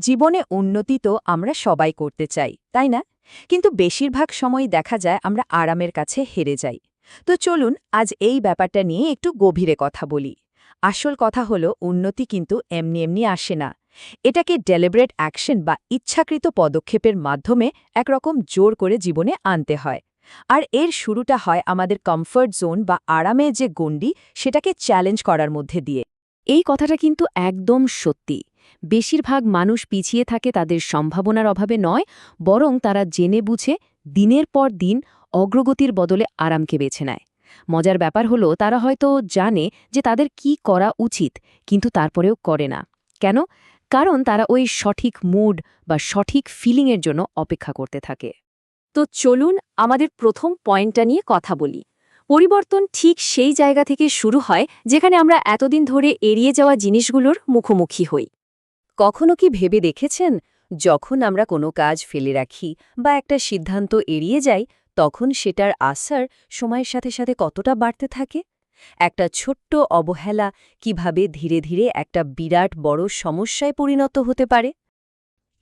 জীবনে উন্নতি তো আমরা সবাই করতে চাই, তাই না? কিন্তু বেশিরভাগ সময় দেখা যায় আমরা আরামের কাছে হেরে যাই। তো চলুন আজ এই ব্যাপারটা নিয়ে একটু গভীরে কথা বলি। আসল কথা হলো, উন্নতি কিন্তু এমনি এমনি আসে না। এটাকে ডেলিব্রেট অ্যাকশন বা ইচ্ছাকৃত পদক্ষেপের মাধ্যমে একরকম জোর করে জীবনে আনতে হয়। আর এর শুরুটা হয় আমাদের কমফর্ট জোন বা আরামের যে গণ্ডি, সেটাকে চ্যালেঞ্জ করার মধ্যে দিয়ে। এই কথাটা কিন্তু একদম সত্যি। বেশিরভাগ মানুষ পিছিয়ে থাকে তাদের সম্ভাবনার অভাবে নয়, বরং তারা জেনে বুঝে দিনের পর দিন অগ্রগতির বদলে আরামকে বেছে নেয়। মজার ব্যাপার হলো, তারা হয়তো জানে যে তাদের কি করা উচিত, কিন্তু তারপরেও করে না। কেন? কারণ তারা ওই সঠিক মুড বা সঠিক ফিলিংয়ের জন্য অপেক্ষা করতে থাকে। তো চলুন আমাদের প্রথম পয়েন্টটা নিয়ে কথা বলি। পরিবর্তন ঠিক সেই জায়গা থেকে শুরু হয়, যেখানে আমরা এতদিন ধরে এড়িয়ে যাওয়া জিনিসগুলোর মুখোমুখি হই। কখনো কি ভেবে দেখেছেন? যখন আমরা কোনো কাজ ফেলে রাখি বা একটা সিদ্ধান্ত এড়িয়ে যাই, তখন সেটার আসার সময়ের সাথে সাথে কতটা বাড়তে থাকে? একটা ছোট্ট অবহেলা কীভাবে ধীরে ধীরে একটা বিরাট বড় সমস্যায় পরিণত হতে পারে?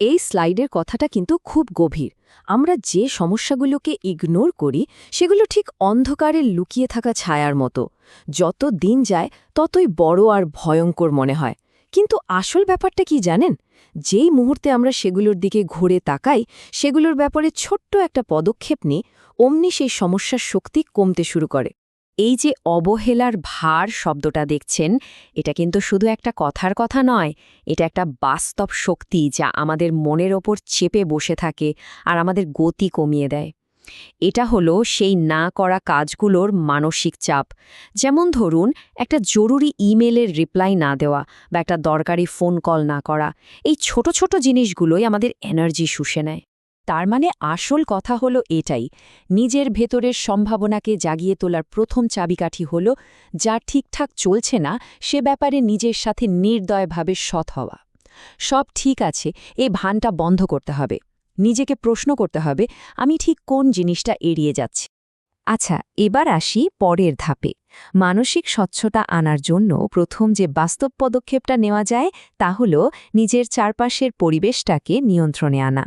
এই স্লাইডের কথাটা কিন্তু খুব গভীর। আমরা যে সমস্যাগুলোকে ইগনোর করি, সেগুলো ঠিক অন্ধকারে লুকিয়ে থাকা ছায়ার মতো। যত দিন যায়, ততই বড় আর ভয়ঙ্কর মনে হয়। কিন্তু আসল ব্যাপারটা কি জানেন? যেই মুহূর্তে আমরা সেগুলোর দিকে ঘুরে তাকাই, সেগুলোর ব্যাপারে ছোট্ট একটা পদক্ষেপ নিই অমনি সেই সমস্যার শক্তি কমতে শুরু করে। এই যে অবহেলার ভার শব্দটা দেখছেন, এটা কিন্তু শুধু একটা কথার কথা নয়, এটা একটা বাস্তব শক্তি যা আমাদের মনের ওপর চেপে বসে থাকে আর আমাদের গতি কমিয়ে দেয়। এটা হলো সেই না করা কাজগুলোর মানসিক চাপ। যেমন ধরুন, একটা জরুরি ইমেলের রিপ্লাই না দেওয়া বা একটা দরকারি ফোন কল না করা। এই ছোট ছোট জিনিসগুলোই আমাদের এনার্জি শুষে নেয়। তার মানে আসল কথা হলো এটাই, নিজের ভেতরের সম্ভাবনাকে জাগিয়ে তোলার প্রথম চাবিকাঠি হল, যা ঠিকঠাক চলছে না, সে ব্যাপারে নিজের সাথে নির্দয়ভাবে সৎ হওয়া। সব ঠিক আছে, এই ভানটা বন্ধ করতে হবে। নিজেকে প্রশ্ন করতে হবে, আমি ঠিক কোন জিনিসটা এড়িয়ে যাচ্ছি। আচ্ছা এবার আসি পরের ধাপে। মানসিক স্বচ্ছতা আনার জন্য প্রথম যে বাস্তব পদক্ষেপটা নেওয়া যায়, তা হল নিজের চারপাশের পরিবেশটাকে নিয়ন্ত্রণে আনা।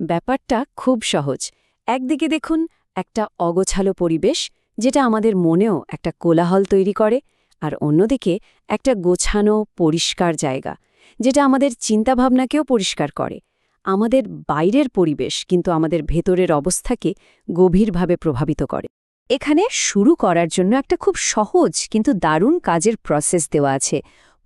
ব্যাপারটা খুব সহজ। একদিকে দেখুন, একটা অগোছালো পরিবেশ, যেটা আমাদের মনেও একটা কোলাহল তৈরি করে, আর অন্যদিকে একটা গোছানো, পরিষ্কার জায়গা, যেটা আমাদের চিন্তাভাবনাকেও পরিষ্কার করে। আমাদের বাইরের পরিবেশ কিন্তু আমাদের ভেতরের অবস্থাকে গভীরভাবে প্রভাবিত করে। এখানে শুরু করার জন্য একটা খুব সহজ কিন্তু দারুণ কাজের প্রসেস দেওয়া আছে।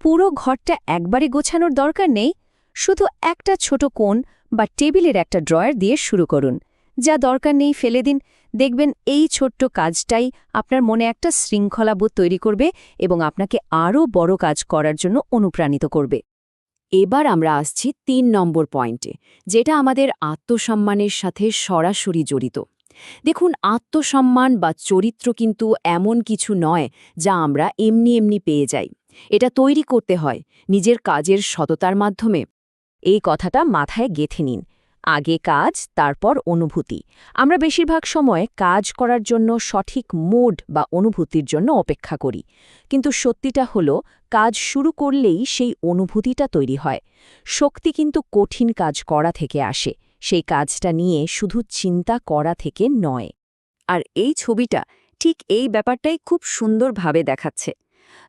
পুরো ঘরটা একবারে গোছানোর দরকার নেই, শুধু একটা ছোট কোণ বা টেবিলের একটা ড্রয়ার দিয়ে শুরু করুন। যা দরকার নেই ফেলে দিন। দেখবেন এই ছোট্ট কাজটাই আপনার মনে একটা শৃঙ্খলাবোধ তৈরি করবে এবং আপনাকে আরও বড় কাজ করার জন্য অনুপ্রাণিত করবে। এবার আমরা আসছি তিন নম্বর পয়েন্টে, যেটা আমাদের আত্মসম্মানের সাথে সরাসরি জড়িত। দেখুন, আত্মসম্মান বা চরিত্র কিন্তু এমন কিছু নয় যা আমরা এমনি এমনি পেয়ে যাই। এটা তৈরি করতে হয় নিজের কাজের সততার মাধ্যমে। এই কথাটা মাথায় গেথে নিন। আগে কাজ, তারপর অনুভূতি। আমরা বেশিরভাগ সময় কাজ করার জন্য সঠিক মুড বা অনুভূতির জন্য অপেক্ষা করি। কিন্তু সত্যিটা হলো, কাজ শুরু করলেই সেই অনুভূতিটা তৈরি হয়। শক্তি কিন্তু কঠিন কাজ করা থেকে আসে। সেই কাজটা নিয়ে শুধু চিন্তা করা থেকে নয়। আর এই ছবিটা ঠিক এই ব্যাপারটাই খুব সুন্দরভাবে দেখাচ্ছে।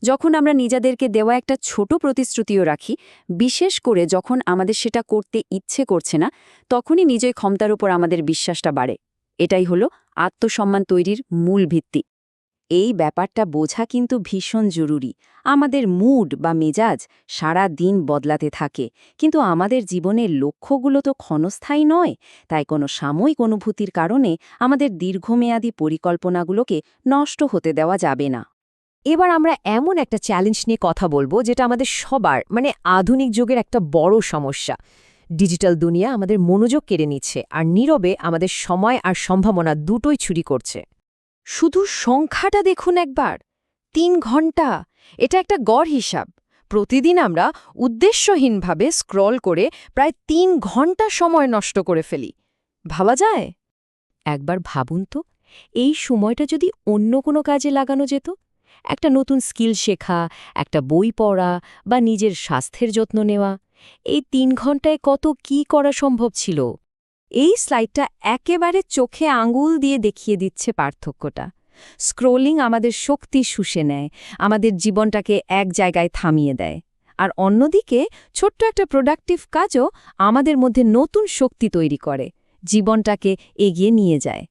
যখন আমরা নিজেদেরকে দেওয়া একটা ছোট প্রতিশ্রুতিও রাখি, বিশেষ করে যখন আমাদের সেটা করতে ইচ্ছে করছে না, তখনই নিজের ক্ষমতার উপর আমাদের বিশ্বাসটা বাড়ে। এটাই হলো আত্মসম্মান তৈরির মূল ভিত্তি। এই ব্যাপারটা বোঝা কিন্তু ভীষণ জরুরি। আমাদের মুড বা মেজাজ সারা দিন বদলাতে থাকে, কিন্তু আমাদের জীবনের লক্ষ্যগুলো তো ক্ষণস্থায়ী নয়। তাই কোনো সাময়িক অনুভূতির কারণে আমাদের দীর্ঘমেয়াদী পরিকল্পনাগুলোকে নষ্ট হতে দেওয়া যাবে না। এবার আমরা এমন একটা চ্যালেঞ্জ নিয়ে কথা বলব, যেটা আমাদের সবার মানে আধুনিক যুগের একটা বড় সমস্যা। ডিজিটাল দুনিয়া আমাদের মনোযোগ কেড়ে নিচ্ছে, আর নীরবে আমাদের সময় আর সম্ভাবনা দুটোই চুরি করছে। শুধু সংখ্যাটা দেখুন একবার। তিন ঘণ্টা, এটা একটা গড় হিসাব। প্রতিদিন আমরা উদ্দেশ্যহীনভাবে স্ক্রল করে প্রায় তিন ঘণ্টা সময় নষ্ট করে ফেলি। ভাবা যায়? একবার ভাবুন তো, এই সময়টা যদি অন্য কোনো কাজে লাগানো যেত? একটা নতুন স্কিল শেখা, একটা বই পড়া বা নিজের স্বাস্থ্যের যত্ন নেওয়া। এই তিন ঘন্টায় কত কি করা সম্ভব ছিল? এই স্লাইডটা একেবারে চোখে আঙুল দিয়ে দেখিয়ে দিচ্ছে পার্থক্যটা। স্ক্রোলিং আমাদের শক্তি শুষে নেয়, আমাদের জীবনটাকে এক জায়গায় থামিয়ে দেয়। আর অন্যদিকে, ছোট্ট একটা প্রোডাক্টিভ কাজও আমাদের মধ্যে নতুন শক্তি তৈরি করে, জীবনটাকে এগিয়ে নিয়ে যায়।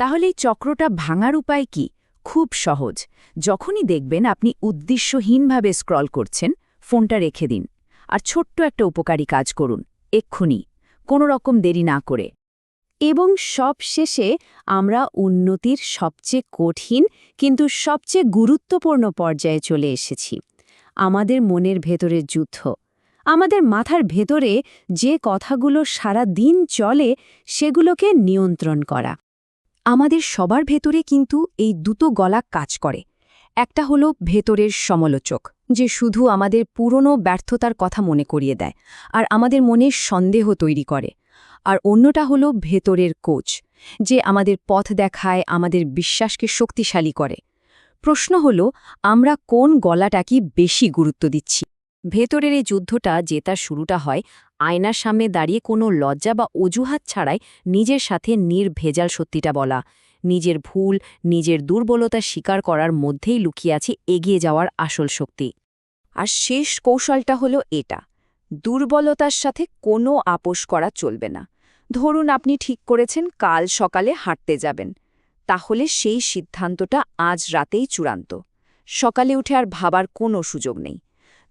তাহলে এই চক্রটা ভাঙার উপায় কি? খুব সহজ। যখনই দেখবেন আপনি উদ্দেশ্যহীনভাবে স্ক্রল করছেন, ফোনটা রেখে দিন। আর ছোট্ট একটা উপকারী কাজ করুন, এক্ষুনি। কোনো রকম দেরি না করে। এবং সব শেষে আমরা উন্নতির সবচেয়ে কঠিন কিন্তু সবচেয়ে গুরুত্বপূর্ণ পর্যায়ে চলে এসেছি। আমাদের মনের ভেতরের যুদ্ধ। আমাদের মাথার ভেতরে যে কথাগুলো সারা দিন চলে সেগুলোকে নিয়ন্ত্রণ করা। আমাদের সবার ভেতরে কিন্তু এই দুটো গলা কাজ করে। একটা হলো ভেতরের সমালোচক, যে শুধু আমাদের পুরনো ব্যর্থতার কথা মনে করিয়ে দেয়, আর আমাদের মনে সন্দেহ তৈরি করে। আর অন্যটা হলো ভেতরের কোচ, যে আমাদের পথ দেখায়, আমাদের বিশ্বাসকে শক্তিশালী করে। প্রশ্ন হলো, আমরা কোন গলাটাকে বেশি গুরুত্ব দিচ্ছি? ভেতরের এই যুদ্ধটা জেতার শুরুটা হয়, আয়নার সামনে দাঁড়িয়ে কোনো লজ্জা বা অজুহাত ছাড়াই নিজের সাথে নির্ভেজাল সত্যিটা বলা। নিজের ভুল, নিজের দুর্বলতা স্বীকার করার মধ্যেই লুকিয়ে আছে এগিয়ে যাওয়ার আসল শক্তি। আর শেষ কৌশলটা হলো এটা। দুর্বলতার সাথে কোনো আপোষ করা চলবে না। ধরুন আপনি ঠিক করেছেন কাল সকালে হাঁটতে যাবেন। তাহলে সেই সিদ্ধান্তটা আজ রাতেই চূড়ান্ত। সকালে উঠে আর ভাবার কোনো সুযোগ নেই।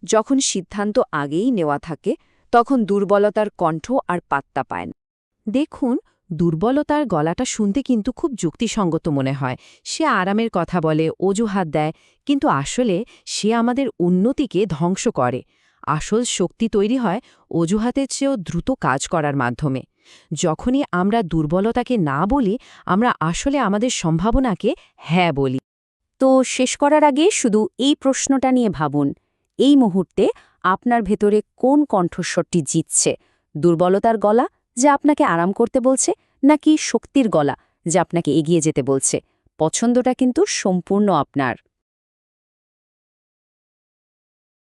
যখন সিদ্ধান্ত আগেই নেওয়া থাকে, তখন দুর্বলতার কণ্ঠ আর পাত্তা পায় না। দেখুন, দুর্বলতার গলাটা শুনতে কিন্তু খুব যুক্তিসঙ্গত মনে হয়। সে আরামের কথা বলে, অজুহাত দেয়, কিন্তু আসলে সে আমাদের উন্নতিকে ধ্বংস করে। আসল শক্তি তৈরি হয় অজুহাতের চেয়েও দ্রুত কাজ করার মাধ্যমে। যখনই আমরা দুর্বলতাকে না বলি, আমরা আসলে আমাদের সম্ভাবনাকে হ্যাঁ বলি। তো শেষ করার আগে শুধু এই প্রশ্নটা নিয়ে ভাবুন। এই মুহূর্তে আপনার ভেতরে কোন কণ্ঠস্বরটি জিতছে? দুর্বলতার গলা, যা আপনাকে আরাম করতে বলছে, নাকি শক্তির গলা, যা আপনাকে এগিয়ে যেতে বলছে? পছন্দটা কিন্তু সম্পূর্ণ আপনার।